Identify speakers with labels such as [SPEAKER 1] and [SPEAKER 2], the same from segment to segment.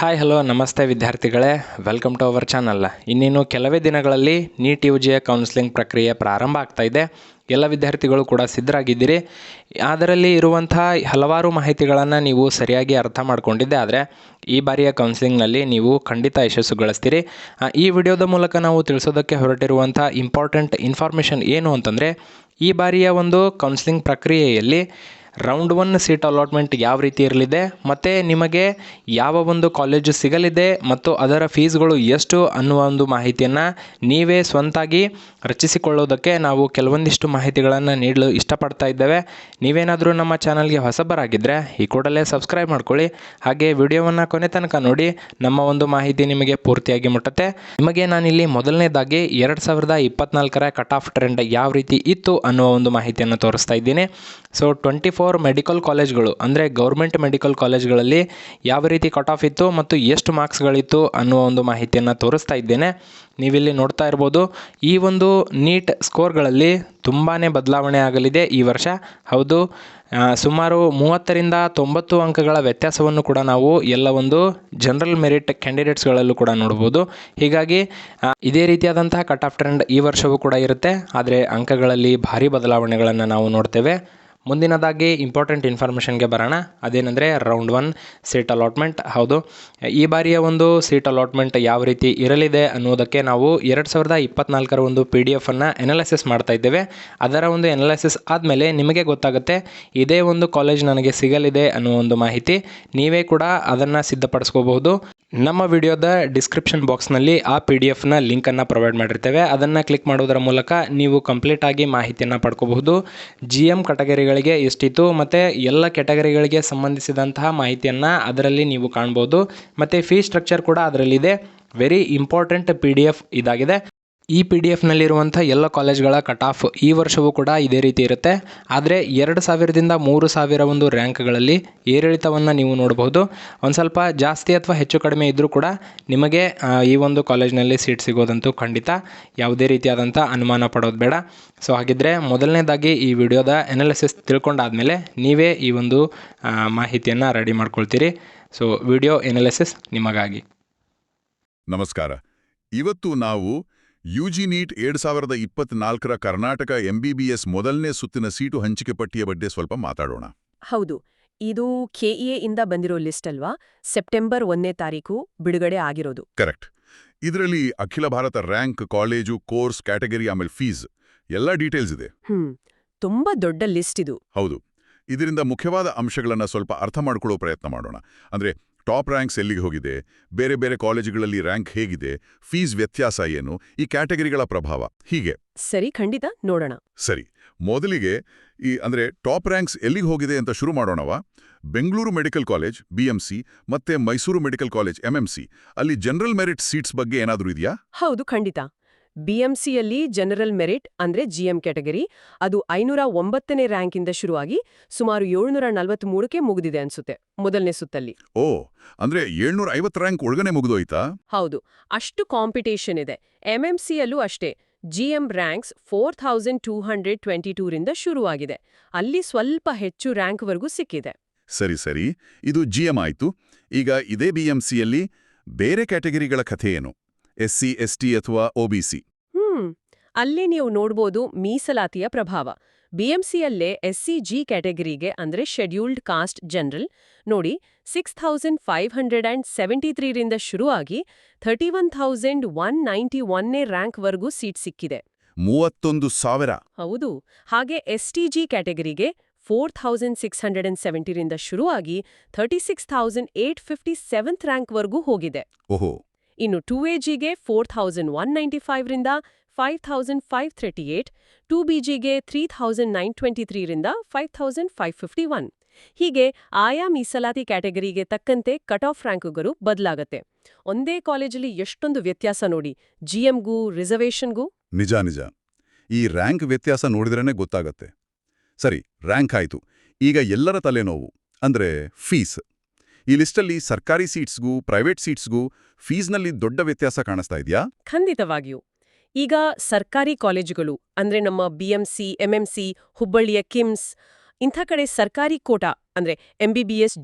[SPEAKER 1] Hi hello ನಮಸ್ತೆ ವಿದ್ಯಾರ್ಥಿಗಳೇ. Welcome to our channel ಇನ್ನೇನು ಕೆಲವೇ ದಿನಗಳಲ್ಲಿ ನೀಟ್ ಯು ಜಿಯ ಕೌನ್ಸಿಲಿಂಗ್ ಪ್ರಕ್ರಿಯೆ ಪ್ರಾರಂಭ ಆಗ್ತಾ ಇದೆ. ಎಲ್ಲ ವಿದ್ಯಾರ್ಥಿಗಳು ಕೂಡ ಸಿದ್ಧರಾಗಿದ್ದೀರಿ. ಅದರಲ್ಲಿ ಇರುವಂಥ ಹಲವಾರು ಮಾಹಿತಿಗಳನ್ನು ನೀವು ಸರಿಯಾಗಿ ಅರ್ಥ ಮಾಡಿಕೊಂಡಿದ್ದೆ. ಆದರೆ ಈ ಬಾರಿಯ ಕೌನ್ಸಿಲಿಂಗ್ನಲ್ಲಿ ನೀವು ಖಂಡಿತ ಯಶಸ್ಸು ಗಳಿಸ್ತೀರಿ. ಈ ವಿಡಿಯೋದ ಮೂಲಕ ನಾವು ತಿಳಿಸೋದಕ್ಕೆ ಹೊರಟಿರುವಂಥ ಇಂಪಾರ್ಟೆಂಟ್ ಇನ್ಫಾರ್ಮೇಷನ್ ಏನು ಅಂತಂದರೆ ಈ ಬಾರಿಯ ಒಂದು ಕೌನ್ಸಿಲಿಂಗ್ ಪ್ರಕ್ರಿಯೆಯಲ್ಲಿ ರೌಂಡ್ ಒನ್ ಸೀಟ್ ಅಲಾಟ್ಮೆಂಟ್ ಯಾವ ರೀತಿ ಇರಲಿದೆ, ಮತ್ತು ನಿಮಗೆ ಯಾವ ಒಂದು ಕಾಲೇಜು ಸಿಗಲಿದೆ, ಮತ್ತು ಅದರ ಫೀಸ್ಗಳು ಎಷ್ಟು ಅನ್ನುವ ಒಂದು ಮಾಹಿತಿಯನ್ನು ನೀವೇ ಸ್ವಂತಾಗಿ ರಚಿಸಿಕೊಳ್ಳೋದಕ್ಕೆ ನಾವು ಕೆಲವೊಂದಿಷ್ಟು ಮಾಹಿತಿಗಳನ್ನು ನೀಡಲು ಇಷ್ಟಪಡ್ತಾ ಇದ್ದೇವೆ. ನೀವೇನಾದರೂ ನಮ್ಮ ಚಾನಲ್ಗೆ ಹೊಸಬರಾಗಿದ್ದರೆ ಈ ಕೂಡಲೇ ಸಬ್ಸ್ಕ್ರೈಬ್ ಮಾಡ್ಕೊಳ್ಳಿ. ಹಾಗೆ ವಿಡಿಯೋವನ್ನು ಕೊನೆ ತನಕ ನೋಡಿ, ನಮ್ಮ ಒಂದು ಮಾಹಿತಿ ನಿಮಗೆ ಪೂರ್ತಿಯಾಗಿ ಮುಟ್ಟುತ್ತೆ. ನಿಮಗೆ ನಾನಿಲ್ಲಿ ಮೊದಲನೇದಾಗಿ ಎರಡು ಸಾವಿರದ ಇಪ್ಪತ್ನಾಲ್ಕರ ಕಟ್ ಆಫ್ ಟ್ರೆಂಡ್ ಯಾವ ರೀತಿ ಇತ್ತು ಅನ್ನುವ ಒಂದು ಮಾಹಿತಿಯನ್ನು ತೋರಿಸ್ತಾ ಇದ್ದೀನಿ. ಸೊ ಟ್ವೆಂಟಿ ಫೋರ್ ಮೆಡಿಕಲ್ ಕಾಲೇಜ್ಗಳು ಅಂದರೆ ಗೌರ್ಮೆಂಟ್ ಮೆಡಿಕಲ್ ಕಾಲೇಜ್ಗಳಲ್ಲಿ ಯಾವ ರೀತಿ ಕಟ್ ಆಫ್ ಇತ್ತು ಮತ್ತು ಎಷ್ಟು ಮಾರ್ಕ್ಸ್ಗಳಿತ್ತು ಅನ್ನುವ ಒಂದು ಮಾಹಿತಿಯನ್ನು ತೋರಿಸ್ತಾ ಇದ್ದೇನೆ. ನೀವಿಲ್ಲಿ ನೋಡ್ತಾ ಇರ್ಬೋದು, ಈ ಒಂದು ನೀಟ್ ಸ್ಕೋರ್ಗಳಲ್ಲಿ ತುಂಬಾ ಬದಲಾವಣೆ ಆಗಲಿದೆ ಈ ವರ್ಷ. ಹೌದು ಸುಮಾರು ಮೂವತ್ತರಿಂದ ತೊಂಬತ್ತು ಅಂಕಗಳ ವ್ಯತ್ಯಾಸವನ್ನು ಕೂಡ ನಾವು ಎಲ್ಲ ಒಂದು ಜನರಲ್ ಮೆರಿಟ್ ಕ್ಯಾಂಡಿಡೇಟ್ಸ್ಗಳಲ್ಲೂ ಕೂಡ ನೋಡ್ಬೋದು. ಹೀಗಾಗಿ ಇದೇ ರೀತಿಯಾದಂತಹ ಕಟ್ ಆಫ್ ಟ್ರೆಂಡ್ ಈ ವರ್ಷವೂ ಕೂಡ ಇರುತ್ತೆ. ಆದರೆ ಅಂಕಗಳಲ್ಲಿ ಭಾರಿ ಬದಲಾವಣೆಗಳನ್ನು ನಾವು ನೋಡ್ತೇವೆ. ಮುಂದಿನದಾಗಿ ಇಂಪಾರ್ಟೆಂಟ್ ಇನ್ಫಾರ್ಮೇಷನ್ಗೆ ಬರೋಣ. ಅದೇನೆಂದರೆ ರೌಂಡ್ ಒನ್ ಸೀಟ್ ಅಲಾಟ್ಮೆಂಟ್ ಹೌದು. ಈ ಬಾರಿಯ ಒಂದು ಸೀಟ್ ಅಲಾಟ್ಮೆಂಟ್ ಯಾವ ರೀತಿ ಇರಲಿದೆ ಅನ್ನೋದಕ್ಕೆ ನಾವು ಎರಡು ಸಾವಿರದ ಇಪ್ಪತ್ನಾಲ್ಕರ ಒಂದು ಪಿ ಡಿ ಎಫನ್ನು ಎನಾಲಿಸಿಸ್ ಮಾಡ್ತಾ ಇದ್ದೇವೆ. ಅದರ ಒಂದು ಎನಾಲಿಸಿಸ್ ಆದಮೇಲೆ ನಿಮಗೆ ಗೊತ್ತಾಗುತ್ತೆ, ಇದೇ ಒಂದು ಕಾಲೇಜ್ ನನಗೆ ಸಿಗಲಿದೆ ಅನ್ನೋ ಒಂದು ಮಾಹಿತಿ. ನೀವೇ ಕೂಡ ಅದನ್ನು ಸಿದ್ಧಪಡಿಸ್ಕೋಬಹುದು. ನಮ್ಮ ವಿಡಿಯೋದ ಡಿಸ್ಕ್ರಿಪ್ಷನ್ ಬಾಕ್ಸ್ನಲ್ಲಿ ಆ ಪಿ ಡಿ ಎಫ್ನ ಲಿಂಕನ್ನು ಪ್ರೊವೈಡ್ ಮಾಡಿರ್ತೇವೆ. ಅದನ್ನು ಕ್ಲಿಕ್ ಮಾಡೋದರ ಮೂಲಕ ನೀವು ಕಂಪ್ಲೀಟಾಗಿ ಮಾಹಿತಿಯನ್ನು ಪಡ್ಕೋಬಹುದು. ಜಿ ಎಂ ಕ್ಯಾಟಗರಿಗಳಿಗೆ ಎಷ್ಟಿತ್ತು ಮತ್ತು ಎಲ್ಲ ಕೆಟಗರಿಗಳಿಗೆ ಸಂಬಂಧಿಸಿದಂತಹ ಮಾಹಿತಿಯನ್ನು ಅದರಲ್ಲಿ ನೀವು ಕಾಣ್ಬೋದು. ಮತ್ತು ಫೀ ಸ್ಟ್ರಕ್ಚರ್ ಕೂಡ ಅದರಲ್ಲಿದೆ. Very important P D F ಇದಾಗಿದೆ. ಈ ಪಿ ಡಿ ಎಫ್ನಲ್ಲಿರುವಂಥ ಎಲ್ಲ ಕಾಲೇಜ್ಗಳ ಕಟ್ ಆಫ್ ಈ ವರ್ಷವೂ ಕೂಡ ಇದೇ ರೀತಿ ಇರುತ್ತೆ. ಆದರೆ ಎರಡು ಸಾವಿರದಿಂದ ಮೂರು ಸಾವಿರ ಒಂದು ರ್ಯಾಂಕ್ಗಳಲ್ಲಿ ಏರಿಳಿತವನ್ನು ನೀವು ನೋಡಬಹುದು. ಒಂದು ಸ್ವಲ್ಪ ಜಾಸ್ತಿ ಅಥವಾ ಹೆಚ್ಚು ಕಡಿಮೆ ಇದ್ದರೂ ಕೂಡ ನಿಮಗೆ ಈ ಒಂದು ಕಾಲೇಜ್ನಲ್ಲಿ ಸೀಟ್ ಸಿಗೋದಂತೂ ಖಂಡಿತ ಯಾವುದೇ ರೀತಿಯಾದಂಥ ಅನುಮಾನ ಪಡೋದು ಬೇಡ. ಸೊ ಹಾಗಿದ್ದರೆ ಮೊದಲನೇದಾಗಿ ಈ ವಿಡಿಯೋದ ಎನಾಲಿಸಿಸ್ ತಿಳ್ಕೊಂಡಾದಮೇಲೆ ನೀವೇ ಈ ಒಂದು ಮಾಹಿತಿಯನ್ನು ರೆಡಿ ಮಾಡ್ಕೊಳ್ತೀರಿ. ಸೊ ವಿಡಿಯೋ ಎನಾಲಿಸಿಸ್ ನಿಮಗಾಗಿ.
[SPEAKER 2] ನಮಸ್ಕಾರ. ಇವತ್ತು ನಾವು ಯುಜಿ ನೀಟ್ ಎರಡ್ ಸಾವಿರದ ಇಪ್ಪತ್ನಾಲ್ಕರ ಕರ್ನಾಟಕ ಎಂಬಿಬಿಎಸ್ ಮೊದಲನೇ ಸುತ್ತಿನ ಸೀಟು ಹಂಚಿಕೆ ಪಟ್ಟಿಯ ಬಗ್ಗೆ ಸ್ವಲ್ಪ ಮಾತಾಡೋಣ.
[SPEAKER 3] ಹೌದು ಇದು ಕೆಇಎ ಇಂದ ಬಂದಿರೋ ಲಿಸ್ಟ್ ಅಲ್ವಾ? ಸೆಪ್ಟೆಂಬರ್ ಒಂದನೇ ತಾರೀಕು ಬಿಡುಗಡೆ ಆಗಿರೋದು.
[SPEAKER 2] ಕರೆಕ್ಟ್. ಇದರಲ್ಲಿ ಅಖಿಲ ಭಾರತ ರ್ಯಾಂಕ್ ಕಾಲೇಜು ಕೋರ್ಸ್ ಕ್ಯಾಟಗರಿ ಆಮೇಲೆ ಫೀಸ್ ಎಲ್ಲ ಡೀಟೇಲ್ಸ್ ಇದೆ.
[SPEAKER 3] ಹ್ಮ್ ತುಂಬಾ ದೊಡ್ಡ ಲಿಸ್ಟ್ ಇದು.
[SPEAKER 2] ಹೌದು. ಇದರಿಂದ ಮುಖ್ಯವಾದ ಅಂಶಗಳನ್ನು ಸ್ವಲ್ಪ ಅರ್ಥ ಮಾಡಿಕೊಳ್ಳೋ ಪ್ರಯತ್ನ ಮಾಡೋಣ. ಅಂದ್ರೆ ಟಾಪ್ ರ್ಯಾಂಕ್ಸ್ ಎಲ್ಲಿಗೆ ಹೋಗಿದೆ? ಬೇರೆ ಬೇರೆ ಕಾಲೇಜುಗಳಲ್ಲಿ ರ್ಯಾಂಕ್ ಹೇಗಿದೆ? ಫೀಸ್ ವ್ಯತ್ಯಾಸ ಏನು? ಈ ಕ್ಯಾಟಗರಿಗಳ ಪ್ರಭಾವ. ಹೀಗೆ.
[SPEAKER 3] ಸರಿ ಖಂಡಿತ ನೋಡೋಣ.
[SPEAKER 2] ಸರಿ. ಮೊದಲಿಗೆ ಈ ಅಂದ್ರೆ ಟಾಪ್ ರ್ಯಾಂಕ್ಸ್ ಎಲ್ಲಿಗೆ ಹೋಗಿದೆ ಅಂತ ಶುರು ಮಾಡೋಣವಾ? ಬೆಂಗಳೂರು ಮೆಡಿಕಲ್ ಕಾಲೇಜ್ ಬಿಎಂಸಿ ಮತ್ತೆ ಮೈಸೂರು ಮೆಡಿಕಲ್ ಕಾಲೇಜ್ ಎಂಎಂಸಿ ಅಲ್ಲಿ ಜನರಲ್ ಮೆರಿಟ್ ಸೀಟ್ಸ್ ಬಗ್ಗೆ ಏನಾದರೂ ಇದೆಯಾ?
[SPEAKER 3] ಹೌದು ಖಂಡಿತ. ಬಿಎಂಸಿಯಲ್ಲಿ ಜನರಲ್ ಮೆರಿಟ್ ಅಂದ್ರೆ ಜಿಎಂ ಕ್ಯಾಟಗರಿ ಅದು ಐನೂರ ಒಂಬತ್ತನೇ ರ್ಯಾಂಕಿಂದ ಶುರುವಾಗಿ ಸುಮಾರು ಏಳ್ನೂರ ನಲವತ್ಮೂರಕ್ಕೆ ಮುಗಿದಿದೆ ಅನ್ಸುತ್ತೆ ಮೊದಲನೇ ಸುತ್ತಲ್ಲಿ.
[SPEAKER 2] ಓ ಅಂದ್ರೆ ಏಳ್ನೂರ ಐವತ್ತು ರ್ಯಾಂಕ್ ಒಳಗನೆ ಮುಗಿದೋಯ್ತಾ?
[SPEAKER 3] ಹೌದು ಅಷ್ಟು ಕಾಂಪಿಟೇಷನ್ ಇದೆ ಎಂಎಂಸಿಯಲ್ಲೂ ಅಷ್ಟೇ GM ranks four thousand two hundred twenty ಟೂರಿಂದ ಶುರುವಾಗಿದೆ ಅಲ್ಲಿ ಸ್ವಲ್ಪ ಹೆಚ್ಚು ರ್ಯಾಂಕ್ವರೆಗೂ ಸಿಕ್ಕಿದೆ.
[SPEAKER 2] ಸರಿ ಸರಿ ಇದು ಜಿಎಂ ಆಯ್ತು ಈಗ ಇದೇ ಬಿಎಂಸಿಯಲ್ಲಿ ಬೇರೆ ಕ್ಯಾಟಗರಿಗಳ ಕಥೆ ಏನು? ಎಸ್ಸಿ ಎಸ್ಟಿ ಅಥವಾ ಒಬಿಸಿ
[SPEAKER 3] ಹ್ಮ್ ಅಲ್ಲಿ ನೀವು ನೋಡ್ಬೋದು ಮೀಸಲಾತಿಯ ಪ್ರಭಾವ. ಬಿಎಂಸಿಯಲ್ಲೇ ಎಸ್ಸಿ ಜಿ ಕ್ಯಾಟಗರಿಗೆ ಅಂದರೆ ಶೆಡ್ಯೂಲ್ಡ್ ಕಾಸ್ಟ್ ಜನರಲ್. ನೋಡಿ six thousand five hundred and seventy ತ್ರೀರಿಂದ ಶುರುವಾಗಿ thirty one thousand one ninety ಒನ್ನೇ ರ್ಯಾಂಕ್ವರೆಗೂ ಸೀಟ್ ಸಿಕ್ಕಿದೆ.
[SPEAKER 2] ಮೂವತ್ತೊಂದು ಸಾವಿರ.
[SPEAKER 3] ಹೌದು ಹಾಗೆ S T G ಕ್ಯಾಟಗರಿಗೆ four thousand six hundred and ಸೆವೆಂಟಿರಿಂದ ಶುರುವಾಗಿ thirty six thousand eight fifty seventh ರ್ಯಾಂಕ್ವರೆಗೂ ಹೋಗಿದೆ
[SPEAKER 2] ಓಹೋ
[SPEAKER 3] ಇನ್ನು ಟೂ ಎ ಜಿಗೆ four thousand one ninety ಫೈವ್ರಿಂದ five thousand five thirty eight two B ಜಿಗೆ three thousand nine twenty ತ್ರೀರಿಂದ five thousand five fifty one. ಹೀಗೆ ಆಯಾ ಮೀಸಲಾತಿ ಕ್ಯಾಟಗರಿಗೆ ತಕ್ಕಂತೆ ಕಟ್ ಆಫ್ ರ್ಯಾಂಕುಗಳು ಬದಲಾಗತ್ತೆ. ಒಂದೇ ಕಾಲೇಜಲ್ಲಿ ಎಷ್ಟೊಂದು ವ್ಯತ್ಯಾಸ ನೋಡಿ ಜಿಎಂಗೂ ರಿಸರ್ವೇಷನ್ಗೂ?
[SPEAKER 2] ನಿಜ ನಿಜ. ಈ ರ್ಯಾಂಕ್ ವ್ಯತ್ಯಾಸ ನೋಡಿದ್ರೇ ಗೊತ್ತಾಗತ್ತೆ. ಸರಿ, ರ್ಯಾಂಕ್ ಆಯ್ತು. ಈಗ ಎಲ್ಲರ ತಲೆನೋವು, ಅಂದ್ರೆ ಫೀಸ್. ಈ ಲಿಸ್ಟಲ್ಲಿ ಸರ್ಕಾರಿ ಸೀಟ್ಸ್ಗೂ ಪ್ರೈವೇಟ್ ಸೀಟ್ಸ್ಗೂ ಫೀಸ್ನಲ್ಲಿ ದೊಡ್ಡ ವ್ಯತ್ಯಾಸ ಕಾಣಿಸ್ತಾ ಇದೆಯಾ?
[SPEAKER 3] ಖಂಡಿತವಾಗಿಯೂ. ಈಗ ಸರ್ಕಾರಿ ಕಾಲೇಜುಗಳು ಅಂದ್ರೆ ನಮ್ಮ ಬಿಎಂಸಿ ಸಿ ಹುಬ್ಬಳ್ಳಿಯ ಕಿಮ್ಸ್ ಇಂಥ ಕಡೆ ಸರ್ಕಾರಿ ಕೋಟಾ ಅಂದ್ರೆ ಎಂಬಿಬಿಎಸ್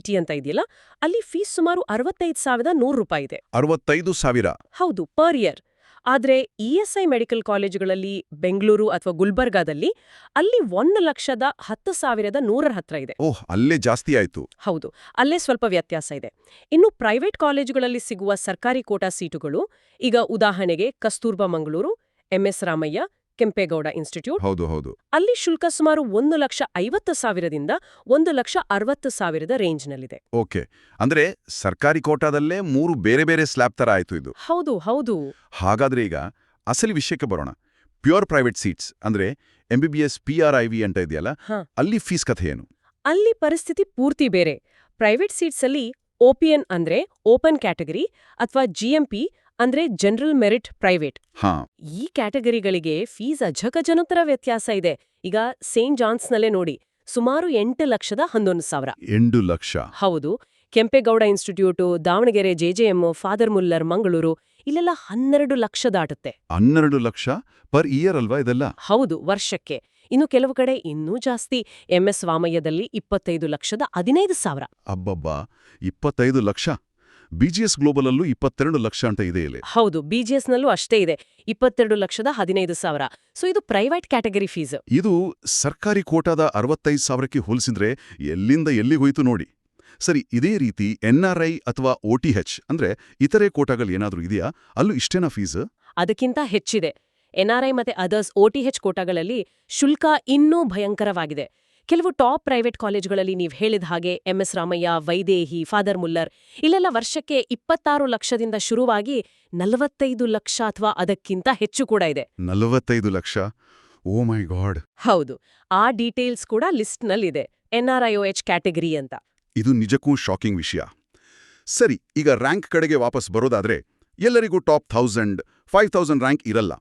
[SPEAKER 3] ಟಿ ಅಂತ ಇದೆಯಲ್ಲ ಅಲ್ಲಿ ಫೀಸ್ ಸುಮಾರು ಅರವತ್ತೈದು ಸಾವಿರದ ನೂರು ರೂಪಾಯಿ ಇದೆ.
[SPEAKER 2] ಅರವತ್ತೈದು ಸಾವಿರ?
[SPEAKER 3] ಹೌದು ಪರ್ ಇಯರ್. ಆದ್ರೆ ಇಎಸ್ಐ ಮೆಡಿಕಲ್ ಕಾಲೇಜುಗಳಲ್ಲಿ ಬೆಂಗಳೂರು ಅಥವಾ ಗುಲ್ಬರ್ಗಾದಲ್ಲಿ ಅಲ್ಲಿ ಒಂದು ಲಕ್ಷದ ಹತ್ತು ಸಾವಿರದ ನೂರರ ಹತ್ರ ಇದೆ.
[SPEAKER 2] ಓಹ್ ಅಲ್ಲೇ ಜಾಸ್ತಿ ಆಯ್ತು.
[SPEAKER 3] ಹೌದು ಅಲ್ಲೇ ಸ್ವಲ್ಪ ವ್ಯತ್ಯಾಸ ಇದೆ. ಇನ್ನು ಪ್ರೈವೇಟ್ ಕಾಲೇಜುಗಳಲ್ಲಿ ಸಿಗುವ ಸರ್ಕಾರಿ ಕೋಟಾ ಸೀಟುಗಳು ಈಗ ಉದಾಹರಣೆಗೆ ಕಸ್ತೂರ್ಬಾ ಮಂಗಳೂರು ಎಂಎಸ್ ರಾಮಯ್ಯ ಕೆಂಪೇಗೌಡ ಇನ್ಸ್ಟಿಟ್ಯೂಟ್.
[SPEAKER 2] ಹೌದು ಹೌದು.
[SPEAKER 3] ಅಲ್ಲಿ ಶುಲ್ಕ ಸುಮಾರು ಒಂದು ಲಕ್ಷ ಐವತ್ತು ಸಾವಿರದಿಂದ ಒಂದು ಲಕ್ಷ ಅರವತ್ತು ಸಾವಿರದ ರೇಂಜ್ನಲ್ಲಿದೆ.
[SPEAKER 2] ಓಕೆ. ಅಂದ್ರೆ ಸರ್ಕಾರಿ ಕೋಟಾದಲ್ಲೇ ಮೂರು ಬೇರೆ ಬೇರೆ ಸ್ಲ್ಯಾಬ್ ತರ ಆಯ್ತು ಇದು.
[SPEAKER 3] ಹೌದು ಹೌದು.
[SPEAKER 2] ಹಾಗಾದ್ರೆ ಈಗ ಅಸಲಿ ವಿಷಯಕ್ಕೆ ಬರೋಣ. ಪ್ಯೂರ್ ಪ್ರೈವೇಟ್ ಸೀಟ್ಸ್ ಅಂದ್ರೆ MBBS P R I V ಅಂತ ಇದೆಯಲ್ಲ. ಅಲ್ಲಿ ಫೀಸ್ ಕಥೆ ಏನು?
[SPEAKER 3] ಅಲ್ಲಿ ಪರಿಸ್ಥಿತಿ ಪೂರ್ತಿ ಬೇರೆ. ಪ್ರೈವೇಟ್ ಸೀಟ್ಸ್ ಅಲ್ಲಿ ಓಪಿಎನ್ ಅಂದ್ರೆ ಓಪನ್ ಕ್ಯಾಟಗರಿ ಅಥವಾ ಜಿಎಂಪಿ ಅಂದ್ರೆ ಜನರಲ್ ಮೆರಿಟ್ ಪ್ರೈವೇಟ್
[SPEAKER 2] ಹಾ.
[SPEAKER 3] ಈ ಕ್ಯಾಟಗರಿಗಳಿಗೆ ಫೀಸ್ ಅಜಗಜನತರ ವ್ಯತ್ಯಾಸ ಇದೆ. ಈಗ ಸೇಂಟ್ ಜಾನ್ಸ್ನಲ್ಲೇ ನೋಡಿ ಸುಮಾರು ಎಂಟು ಲಕ್ಷದ ಹನ್ನೊಂದು ಸಾವಿರ.
[SPEAKER 2] ಎಂಟು ಲಕ್ಷ.
[SPEAKER 3] ಹೌದು Kempegowda institute Davanagere JJM Father Muller Mangaluru ಇಲ್ಲೆಲ್ಲ ಹನ್ನೆರಡು ಲಕ್ಷ ದಾಟುತ್ತೆ.
[SPEAKER 2] ಹನ್ನೆರಡು ಲಕ್ಷ ಪರ್ ಇಯರ್ ಅಲ್ವಾ ಇದೆಲ್ಲ?
[SPEAKER 3] ಹೌದು ವರ್ಷಕ್ಕೆ. ಇನ್ನು ಕೆಲವು ಕಡೆ ಇನ್ನೂ ಜಾಸ್ತಿ ಎಂಎಸ್ ವಾಮಯ್ಯದಲ್ಲಿ ಇಪ್ಪತ್ತೈದು ಲಕ್ಷದ ಹದಿನೈದು ಸಾವಿರ.
[SPEAKER 2] ಅಬ್ಬಬ್ಬಾ ಇಪ್ಪತ್ತೈದು ಲಕ್ಷ. ಬಿಜಿಎಸ್ ಗ್ಲೋಬಲ್ ಅಲ್ಲೂ ಇಪ್ಪತ್ತೆರಡು ಲಕ್ಷ ಅಂತ ಇದೆ ಇಲ್ಲಿ
[SPEAKER 3] ಹೌದು ಬಿಜಿಎಸ್ನಲ್ಲೂ ಅಷ್ಟೇ ಇದೆ. ಇಪ್ಪತ್ತೆರಡು ಲಕ್ಷದ ಹದಿನೈದು ಸಾವಿರ. ಸೊ ಇದು ಪ್ರೈವೇಟ್ ಕ್ಯಾಟಗರಿ ಫೀಸ್
[SPEAKER 2] ಇದು ಸರ್ಕಾರಿ ಕೋಟಾದ ಅರವತ್ತೈದು ಸಾವಿರಕ್ಕೆ ಹೋಲಿಸಿದ್ರೆ ಎಲ್ಲಿಂದ ಎಲ್ಲಿ ಹೋಯಿತು ನೋಡಿ. ಸರಿ ಇದೇ ರೀತಿ ಎನ್ಆರ್ಐ ಅಥವಾ ಒಟಿಎಚ್ ಅಂದ್ರೆ ಇತರೆ ಕೋಟಾಗಳು ಏನಾದರೂ ಇದೆಯಾ? ಅಲ್ಲೂ ಇಷ್ಟೇನಾ ಫೀಸ್
[SPEAKER 3] ಅದಕ್ಕಿಂತ ಹೆಚ್ಚಿದೆ. ಎನ್ಆರ್ಐ ಮತ್ತೆ ಅದರ್ಸ್ ಒಟಿಎಚ್ ಕೋಟಾಗಳಲ್ಲಿ ಶುಲ್ಕ ಇನ್ನೂ ಭಯಂಕರವಾಗಿದೆ. ಕೆಲವು ಟಾಪ್ ಪ್ರೈವೇಟ್ ಕಾಲೇಜುಗಳಲ್ಲಿ ನೀವು ಹೇಳಿದ ಹಾಗೆ M S Ramaiah Vaidehi Father Muller ಇಲ್ಲೆಲ್ಲ ವರ್ಷಕ್ಕೆ ಇಪ್ಪತ್ತಾರು ಲಕ್ಷದಿಂದ ಶುರುವಾಗಿ ನಲವತ್ತೈದು ಲಕ್ಷ ಅಥವಾ ಅದಕ್ಕಿಂತ ಹೆಚ್ಚು ಕೂಡ ಇದೆ.
[SPEAKER 2] ನಲವತ್ತೈದು ಲಕ್ಷ? ಓ ಮೈ ಗಾಡ್.
[SPEAKER 3] ಹೌದು. ಆ ಡೀಟೇಲ್ಸ್ ಕೂಡ ಲಿಸ್ಟ್ನಲ್ಲಿದೆ. ಎನ್ಆರ್ಐಒಎಚ್ ಕ್ಯಾಟಗರಿ ಅಂತ.
[SPEAKER 2] ಇದು ನಿಜಕ್ಕೂ ಶಾಕಿಂಗ್ ವಿಷಯ. ಸರಿ ಈಗ ರ್ಯಾಂಕ್ ಕಡೆಗೆ ವಾಪಸ್ ಬರೋದಾದ್ರೆ ಎಲ್ಲರಿಗೂ top thousand five thousand rank ಇರಲ್ಲ.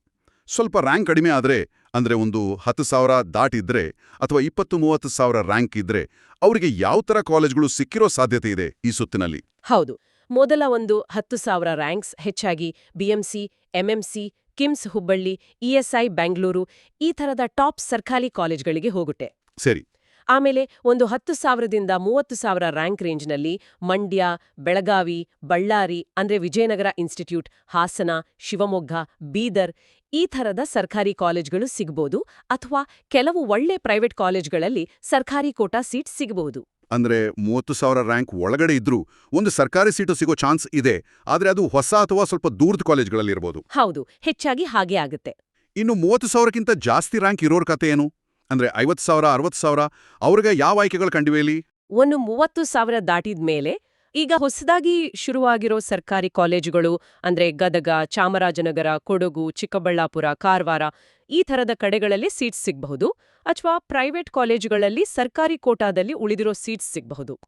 [SPEAKER 2] ಸ್ವಲ್ಪ ರ್ಯಾಂಕ್ ಕಡಿಮೆ ಆದ್ರೆ ಅಂದ್ರೆ ಒಂದು ಹತ್ತು ಸಾವಿರ ದಾಟಿದ್ರೆ ಅಥವಾ ಇಪ್ಪತ್ತು ಮೂವತ್ತು ಸಾವಿರ ರ್ಯಾಂಕ್ ಇದ್ರೆ ಅವರಿಗೆ ಯಾವ ಥರ ಕಾಲೇಜ್ಗಳು ಸಿಕ್ಕಿರೋ ಸಾಧ್ಯತೆ ಇದೆ ಈ ಸುತ್ತಿನಲ್ಲಿ?
[SPEAKER 3] ಹೌದು. ಮೊದಲ ಒಂದು ಹತ್ತು ಸಾವಿರ ರ್ಯಾಂಕ್ಸ್ ಹೆಚ್ಚಾಗಿ BMC MMC KIMS Hubballi ESI Bengaluru ಈ ಥರದ ಟಾಪ್ ಸರ್ಕಾರಿ ಕಾಲೇಜ್ಗಳಿಗೆ ಹೋಗುತ್ತೆ.
[SPEAKER 2] ಸರಿ.
[SPEAKER 3] ಆಮೇಲೆ ಒಂದು ಹತ್ತು ಸಾವಿರದಿಂದ ಮೂವತ್ತು ಸಾವಿರ ರ್ಯಾಂಕ್ ರೇಂಜ್ನಲ್ಲಿ ಮಂಡ್ಯ ಬೆಳಗಾವಿ ಬಳ್ಳಾರಿ ಅಂದ್ರೆ ವಿಜಯನಗರ ಇನ್ಸ್ಟಿಟ್ಯೂಟ್ ಹಾಸನ ಶಿವಮೊಗ್ಗ ಬೀದರ್ ಈ ಥರದ ಸರ್ಕಾರಿ ಕಾಲೇಜ್ಗಳು ಸಿಗ್ಬೋದು ಅಥವಾ ಕೆಲವು ಒಳ್ಳೆ ಪ್ರೈವೇಟ್ ಕಾಲೇಜ್ಗಳಲ್ಲಿ ಸರ್ಕಾರಿ ಕೋಟಾ ಸೀಟ್ ಸಿಗಬಹುದು
[SPEAKER 2] ಅಂದ್ರೆ ಮೂವತ್ತು ಸಾವಿರ ರ್ಯಾಂಕ್ ಒಳಗಡೆ ಇದ್ರೂ ಒಂದು ಸರ್ಕಾರಿ ಸೀಟು ಸಿಗೋ ಚಾನ್ಸ್ ಇದೆ ಆದ್ರೆ ಅದು ಹೊಸ ಅಥವಾ ಸ್ವಲ್ಪ ದೂರದ ಕಾಲೇಜ್ಗಳಲ್ಲಿರ್ಬೋದು
[SPEAKER 3] ಹೌದು ಹೆಚ್ಚಾಗಿ ಹಾಗೆ ಆಗುತ್ತೆ.
[SPEAKER 2] ಇನ್ನು ಮೂವತ್ತು ಸಾವಿರಕ್ಕಿಂತ ಜಾಸ್ತಿ ರ್ಯಾಂಕ್ ಇರೋರ್ ಕತೆ ಏನು? ಅಂದ್ರೆ ಐವತ್ತು ಸಾವಿರ ಅರವತ್ತು ಸಾವಿರ ಅವ್ರಿಗೆ ಯಾವ ಆಯ್ಕೆಗಳು ಕಂಡಿವೆ ಇಲ್ಲಿ?
[SPEAKER 3] ಒಂದು ಮೂವತ್ತು ಸಾವಿರ ದಾಟಿದ ಮೇಲೆ ಈಗ ಹೊಸದಾಗಿ ಶುರುವಾಗಿರೋ ಸರ್ಕಾರಿ ಕಾಲೇಜುಗಳು ಅಂದ್ರೆ ಗದಗ ಚಾಮರಾಜನಗರ ಕೊಡಗು ಚಿಕ್ಕಬಳ್ಳಾಪುರ ಕಾರವಾರ ಈ ಥರದ ಕಡೆಗಳಲ್ಲಿ ಸೀಟ್ಸ್ ಸಿಗಬಹುದು ಅಥವಾ ಪ್ರೈವೇಟ್ ಕಾಲೇಜುಗಳಲ್ಲಿ ಸರ್ಕಾರಿ ಕೋಟಾದಲ್ಲಿ ಉಳಿದಿರೋ ಸೀಟ್ಸ್ ಸಿಗಬಹುದು.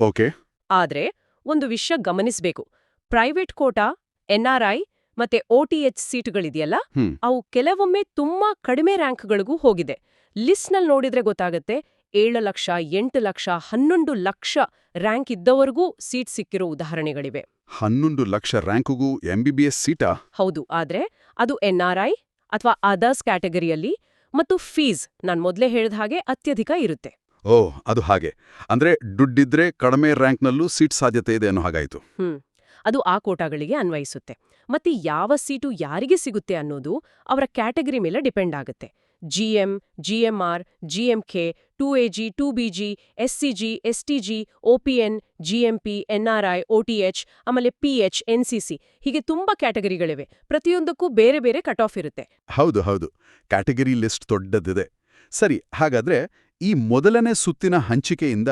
[SPEAKER 2] ಓಕೆ.
[SPEAKER 3] ಆದ್ರೆ ಒಂದು ವಿಷಯ ಗಮನಿಸಬೇಕು. ಪ್ರೈವೇಟ್ ಕೋಟಾ ಎನ್ಆರ್ಐ ಮತ್ತೆ ಓಟಿಎಚ್ ಸೀಟುಗಳಿದೆಯಲ್ಲ. ಅವು ಕೆಲವೊಮ್ಮೆ ತುಂಬಾ ಕಡಿಮೆ ರ್ಯಾಂಕ್ಗಳಿಗೂ ಹೋಗಿದೆ. ಲಿಸ್ಟ್ನಲ್ಲಿ ನೋಡಿದ್ರೆ ಗೊತ್ತಾಗತ್ತೆ ಏಳು ಲಕ್ಷ ಎಂಟು ಲಕ್ಷ ಹನ್ನೊಂದು ಲಕ್ಷ ರ್ಯಾಂಕ್ ಇದ್ದವರೆಗೂ ಸೀಟ್ ಸಿಕ್ಕಿರೋ ಉದಾಹರಣೆಗಳಿವೆ.
[SPEAKER 2] ಹನ್ನೊಂದು ಲಕ್ಷ ರ್ಯಾಂಕ್ಗೂ ಎಂಬಿಬಿಎಸ್ ಸೀಟಾ?
[SPEAKER 3] ಹೌದು ಆದ್ರೆ ಅದು ಎನ್ಆರ್ಐ ಅಥವಾ ಅದರ್ಸ್ ಕ್ಯಾಟಗರಿಯಲ್ಲಿ ಮತ್ತು ಫೀಸ್ ನಾನು ಮೊದಲೇ ಹೇಳಿದ ಹಾಗೆ ಅತ್ಯಧಿಕ ಇರುತ್ತೆ.
[SPEAKER 2] ಓ ಅದು ಹಾಗೆ. ಅಂದ್ರೆ ದುಡ್ಡಿದ್ರೆ ಕಡಿಮೆ ರ್ಯಾಂಕ್ನಲ್ಲೂ ಸೀಟ್ ಸಾಧ್ಯತೆ ಇದೆ ಅನ್ನೋ ಹಾಗಾಯಿತು.
[SPEAKER 3] ಹ್ಮ್ ಅದು ಆ ಕೋಟಾಗಳಿಗೆ ಅನ್ವಯಿಸುತ್ತೆ. ಮತ್ತೆ ಯಾವ ಸೀಟು ಯಾರಿಗೆ ಸಿಗುತ್ತೆ ಅನ್ನೋದು ಅವರ ಕ್ಯಾಟಗರಿ ಮೇಲೆ ಡಿಪೆಂಡ್ ಆಗುತ್ತೆ. GM GMR GMK two AG two BG SCG STG OPN GMP NRI OTH ಆಮೇಲೆ ಪಿಎಚ್ ಎನ್ಸಿಸಿ ಹೀಗೆ ತುಂಬಾ ಕ್ಯಾಟಗರಿಗಳಿವೆ. ಪ್ರತಿಯೊಂದಕ್ಕೂ ಬೇರೆ ಬೇರೆ ಕಟ್ ಆಫ್ ಇರುತ್ತೆ.
[SPEAKER 2] ಹೌದು ಹೌದು. ಕ್ಯಾಟಗರಿ ಲಿಸ್ಟ್ ದೊಡ್ಡದಿದೆ. ಸರಿ ಹಾಗಾದ್ರೆ ಈ ಮೊದಲನೇ ಸುತ್ತಿನ ಹಂಚಿಕೆಯಿಂದ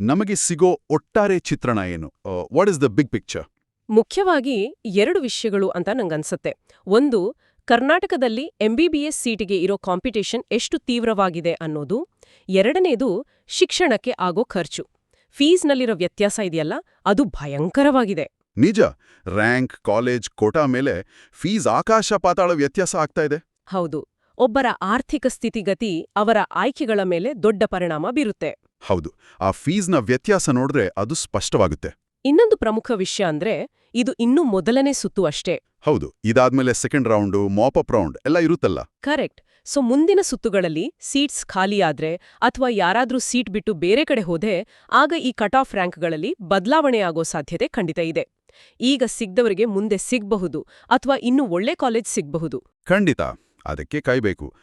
[SPEAKER 2] ನಮಗೆ ಸಿಗೋ ಒಟ್ಟಾರೆ ಚಿತ್ರಣ ಏನು? What is the big picture
[SPEAKER 3] ಮುಖ್ಯವಾಗಿ ಎರಡು ವಿಷಯಗಳು ಅಂತ ನಂಗನ್ಸುತ್ತೆ. ಒಂದು ಕರ್ನಾಟಕದಲ್ಲಿ ಎಂಬಿಬಿಎಸ್ ಸೀಟಿಗೆ ಇರೋ ಕಾಂಪಿಟೇಷನ್ ಎಷ್ಟು ತೀವ್ರವಾಗಿದೆ ಅನ್ನೋದು ಎರಡನೇದು ಶಿಕ್ಷಣಕ್ಕೆ ಆಗೋ ಖರ್ಚು. ಫೀಸ್ನಲ್ಲಿರೋ ವ್ಯತ್ಯಾಸ ಇದೆಯಲ್ಲ ಅದು ಭಯಂಕರವಾಗಿದೆ.
[SPEAKER 2] ನಿಜ ರ್ಯಾಂಕ್ ಕಾಲೇಜ್ ಕೋಟಾ ಮೇಲೆ ಫೀಸ್ ಆಕಾಶ ಪಾತಾಳ ವ್ಯತ್ಯಾಸ ಆಗ್ತಾ ಇದೆ.
[SPEAKER 3] ಹೌದು ಒಬ್ಬರ ಆರ್ಥಿಕ ಸ್ಥಿತಿಗತಿ ಅವರ ಆಯ್ಕೆಗಳ ಮೇಲೆ ದೊಡ್ಡ ಪರಿಣಾಮ ಬೀರುತ್ತೆ.
[SPEAKER 2] ಹೌದು ಆ ಫೀಸ್ನ ವ್ಯತ್ಯಾಸ ನೋಡಿದ್ರೆ ಅದು ಸ್ಪಷ್ಟವಾಗುತ್ತೆ.
[SPEAKER 3] ಇನ್ನೊಂದು ಪ್ರಮುಖ ವಿಷಯ ಅಂದ್ರೆ ಇದು ಇನ್ನೂ ಮೊದಲನೇ ಸುತ್ತು ಅಷ್ಟೇ.
[SPEAKER 2] ಹೌದು ಇದಾದ್ಮೇಲೆ ಸೆಕೆಂಡ್ ರೌಂಡು ಮಾಪಪ್ ರೌಂಡ್ ಎಲ್ಲ ಇರುತ್ತಲ್ಲ.
[SPEAKER 3] ಕರೆಕ್ಟ್. ಸೊ ಮುಂದಿನ ಸುತ್ತುಗಳಲ್ಲಿ ಸೀಟ್ಸ್ ಖಾಲಿಯಾದ್ರೆ ಅಥವಾ ಯಾರಾದ್ರೂ ಸೀಟ್ ಬಿಟ್ಟು ಬೇರೆ ಕಡೆ ಹೋದೆ ಆಗ ಈ ಕಟ್ ಆಫ್ ರ್ಯಾಂಕ್ಗಳಲ್ಲಿ ಬದಲಾವಣೆಯಾಗೋ ಸಾಧ್ಯತೆ ಖಂಡಿತ ಇದೆ. ಈಗ ಸಿಗ್ದವರಿಗೆ ಮುಂದೆ ಸಿಗ್ಬಹುದು ಅಥವಾ ಇನ್ನು ಒಳ್ಳೆ ಕಾಲೇಜ್ ಸಿಗ್ಬಹುದು.
[SPEAKER 2] ಖಂಡಿತ. ಅದಕ್ಕೆ ಕಾಯ್ಬೇಕು.